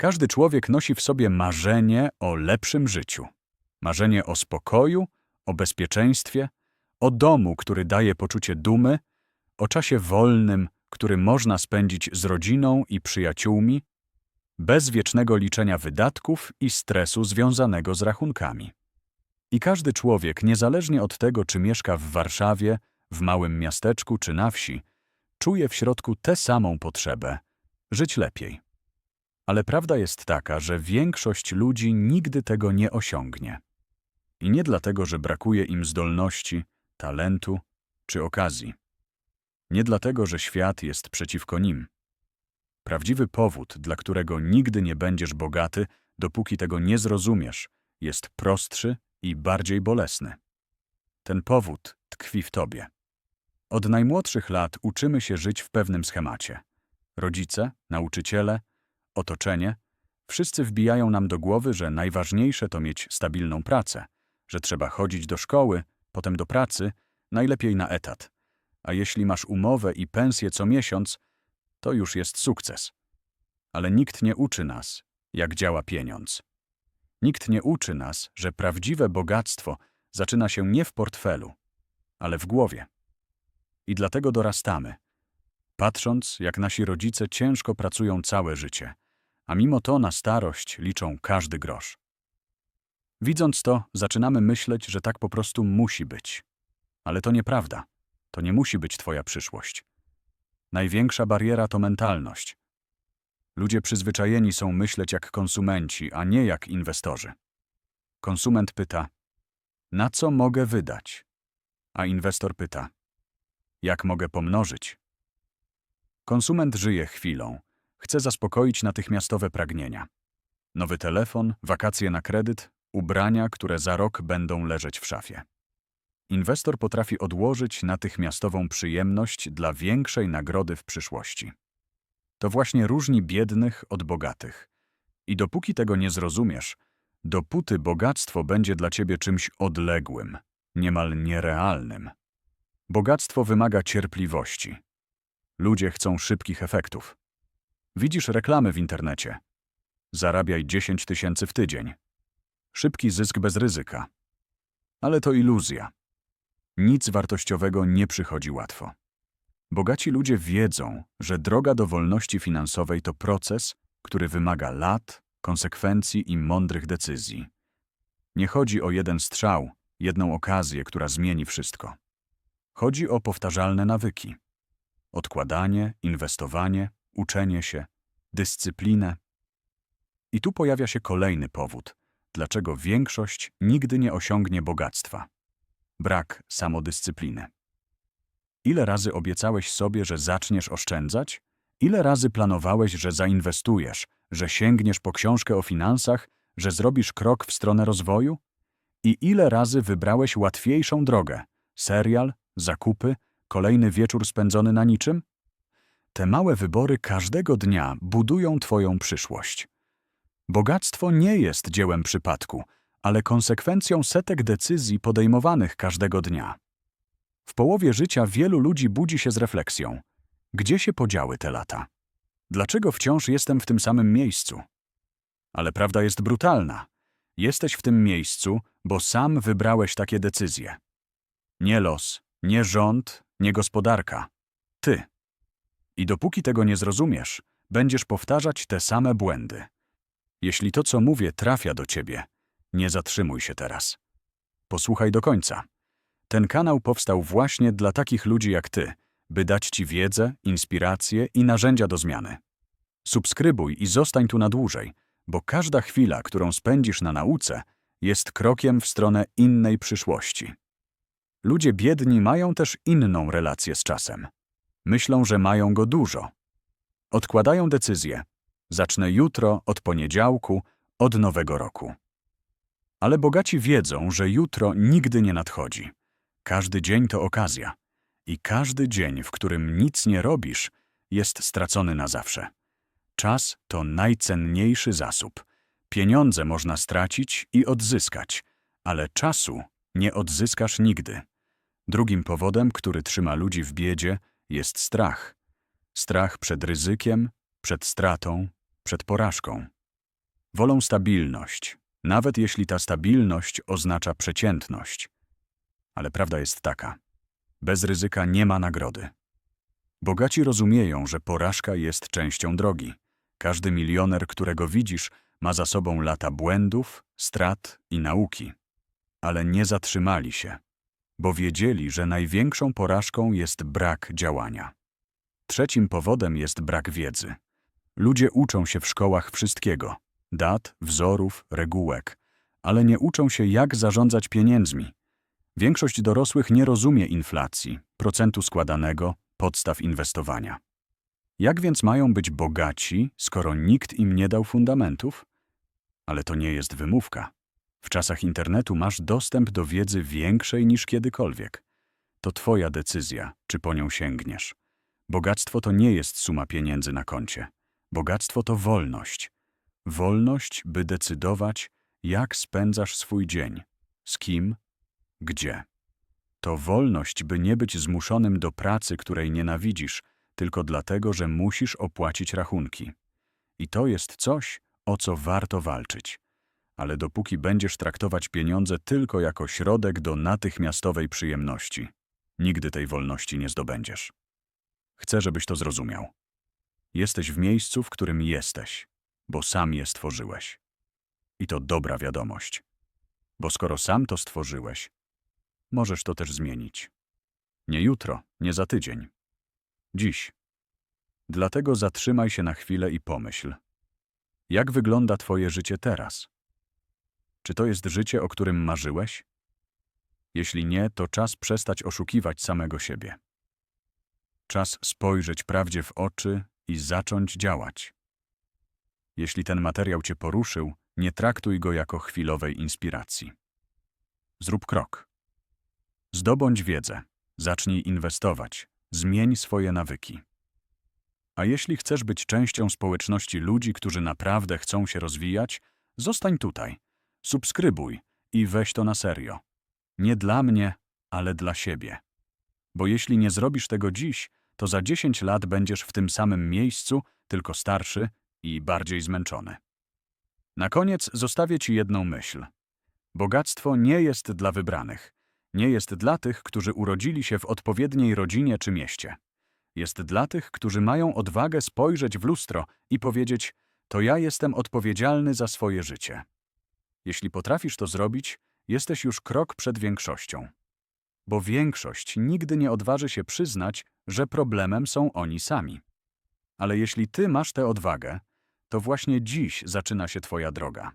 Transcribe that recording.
Każdy człowiek nosi w sobie marzenie o lepszym życiu. Marzenie o spokoju, o bezpieczeństwie, o domu, który daje poczucie dumy, o czasie wolnym, który można spędzić z rodziną i przyjaciółmi, bez wiecznego liczenia wydatków i stresu związanego z rachunkami. I każdy człowiek, niezależnie od tego, czy mieszka w Warszawie, w małym miasteczku czy na wsi, czuje w środku tę samą potrzebę żyć lepiej. Ale prawda jest taka, że większość ludzi nigdy tego nie osiągnie. I nie dlatego, że brakuje im zdolności, talentu czy okazji. Nie dlatego, że świat jest przeciwko nim. Prawdziwy powód, dla którego nigdy nie będziesz bogaty, dopóki tego nie zrozumiesz, jest prostszy i bardziej bolesny. Ten powód tkwi w tobie. Od najmłodszych lat uczymy się żyć w pewnym schemacie. Rodzice, nauczyciele, otoczenie wszyscy wbijają nam do głowy, że najważniejsze to mieć stabilną pracę, że trzeba chodzić do szkoły, potem do pracy, najlepiej na etat. A jeśli masz umowę i pensję co miesiąc, to już jest sukces. Ale nikt nie uczy nas, jak działa pieniądz. Nikt nie uczy nas, że prawdziwe bogactwo zaczyna się nie w portfelu, ale w głowie. I dlatego dorastamy, patrząc, jak nasi rodzice ciężko pracują całe życie, a mimo to na starość liczą każdy grosz. Widząc to, zaczynamy myśleć, że tak po prostu musi być. Ale to nieprawda. To nie musi być Twoja przyszłość. Największa bariera to mentalność. Ludzie przyzwyczajeni są myśleć jak konsumenci, a nie jak inwestorzy. Konsument pyta: Na co mogę wydać? A inwestor pyta: Jak mogę pomnożyć? Konsument żyje chwilą, chce zaspokoić natychmiastowe pragnienia. Nowy telefon, wakacje na kredyt, ubrania, które za rok będą leżeć w szafie. Inwestor potrafi odłożyć natychmiastową przyjemność dla większej nagrody w przyszłości. To właśnie różni biednych od bogatych. I dopóki tego nie zrozumiesz, dopóty bogactwo będzie dla ciebie czymś odległym, niemal nierealnym. Bogactwo wymaga cierpliwości. Ludzie chcą szybkich efektów. Widzisz reklamy w internecie. Zarabiaj 10 tysięcy w tydzień. Szybki zysk bez ryzyka. Ale to iluzja. Nic wartościowego nie przychodzi łatwo. Bogaci ludzie wiedzą, że droga do wolności finansowej to proces, który wymaga lat, konsekwencji i mądrych decyzji. Nie chodzi o jeden strzał, jedną okazję, która zmieni wszystko. Chodzi o powtarzalne nawyki. Odkładanie, inwestowanie, uczenie się, dyscyplinę. I tu pojawia się kolejny powód, dlaczego większość nigdy nie osiągnie bogactwa. Brak samodyscypliny. Ile razy obiecałeś sobie, że zaczniesz oszczędzać? Ile razy planowałeś, że zainwestujesz, że sięgniesz po książkę o finansach, że zrobisz krok w stronę rozwoju? I ile razy wybrałeś łatwiejszą drogę serial, zakupy, kolejny wieczór spędzony na niczym? Te małe wybory każdego dnia budują Twoją przyszłość. Bogactwo nie jest dziełem przypadku, ale konsekwencją setek decyzji podejmowanych każdego dnia. W połowie życia wielu ludzi budzi się z refleksją: gdzie się podziały te lata? Dlaczego wciąż jestem w tym samym miejscu? Ale prawda jest brutalna. Jesteś w tym miejscu, bo sam wybrałeś takie decyzje. Nie los, nie rząd, nie gospodarka. Ty. I dopóki tego nie zrozumiesz, będziesz powtarzać te same błędy. Jeśli to, co mówię, trafia do ciebie, nie zatrzymuj się teraz. Posłuchaj do końca. Ten kanał powstał właśnie dla takich ludzi jak ty, by dać ci wiedzę, inspirację i narzędzia do zmiany. Subskrybuj i zostań tu na dłużej, bo każda chwila, którą spędzisz na nauce, jest krokiem w stronę innej przyszłości. Ludzie biedni mają też inną relację z czasem. Myślą, że mają go dużo. Odkładają decyzje. Zacznę jutro, od poniedziałku, od nowego roku. Ale bogaci wiedzą, że jutro nigdy nie nadchodzi. Każdy dzień to okazja. I każdy dzień, w którym nic nie robisz, jest stracony na zawsze. Czas to najcenniejszy zasób. Pieniądze można stracić i odzyskać, ale czasu nie odzyskasz nigdy. Drugim powodem, który trzyma ludzi w biedzie, jest strach. Strach przed ryzykiem, przed stratą, przed porażką. Wolą stabilność, nawet jeśli ta stabilność oznacza przeciętność. Ale prawda jest taka. Bez ryzyka nie ma nagrody. Bogaci rozumieją, że porażka jest częścią drogi. Każdy milioner, którego widzisz, ma za sobą lata błędów, strat i nauki. Ale nie zatrzymali się, bo wiedzieli, że największą porażką jest brak działania. Trzecim powodem jest brak wiedzy. Ludzie uczą się w szkołach wszystkiego dat, wzorów, regułek, ale nie uczą się, jak zarządzać pieniędzmi. Większość dorosłych nie rozumie inflacji, procentu składanego, podstaw inwestowania. Jak więc mają być bogaci, skoro nikt im nie dał fundamentów? Ale to nie jest wymówka. W czasach internetu masz dostęp do wiedzy większej niż kiedykolwiek. To twoja decyzja, czy po nią sięgniesz. Bogactwo to nie jest suma pieniędzy na koncie. Bogactwo to wolność. Wolność, by decydować, jak spędzasz swój dzień, z kim, gdzie. To wolność, by nie być zmuszonym do pracy, której nienawidzisz, tylko dlatego, że musisz opłacić rachunki. I to jest coś, o co warto walczyć. Ale dopóki będziesz traktować pieniądze tylko jako środek do natychmiastowej przyjemności, nigdy tej wolności nie zdobędziesz. Chcę, żebyś to zrozumiał. Jesteś w miejscu, w którym jesteś, bo sam je stworzyłeś. I to dobra wiadomość. Bo skoro sam to stworzyłeś, możesz to też zmienić. Nie jutro, nie za tydzień. Dziś. Dlatego zatrzymaj się na chwilę i pomyśl. Jak wygląda Twoje życie teraz? Czy to jest życie, o którym marzyłeś? Jeśli nie, to czas przestać oszukiwać samego siebie. Czas spojrzeć prawdzie w oczy i zacząć działać. Jeśli ten materiał Cię poruszył, nie traktuj go jako chwilowej inspiracji. Zrób krok. Zdobądź wiedzę, zacznij inwestować, zmień swoje nawyki. A jeśli chcesz być częścią społeczności ludzi, którzy naprawdę chcą się rozwijać, zostań tutaj, subskrybuj i weź to na serio. Nie dla mnie, ale dla siebie. Bo jeśli nie zrobisz tego dziś, to za 10 lat będziesz w tym samym miejscu, tylko starszy i bardziej zmęczony. Na koniec zostawię Ci jedną myśl. Bogactwo nie jest dla wybranych. Nie jest dla tych, którzy urodzili się w odpowiedniej rodzinie czy mieście. Jest dla tych, którzy mają odwagę spojrzeć w lustro i powiedzieć: To ja jestem odpowiedzialny za swoje życie. Jeśli potrafisz to zrobić, jesteś już krok przed większością. Bo większość nigdy nie odważy się przyznać, że problemem są oni sami. Ale jeśli ty masz tę odwagę, to właśnie dziś zaczyna się Twoja droga.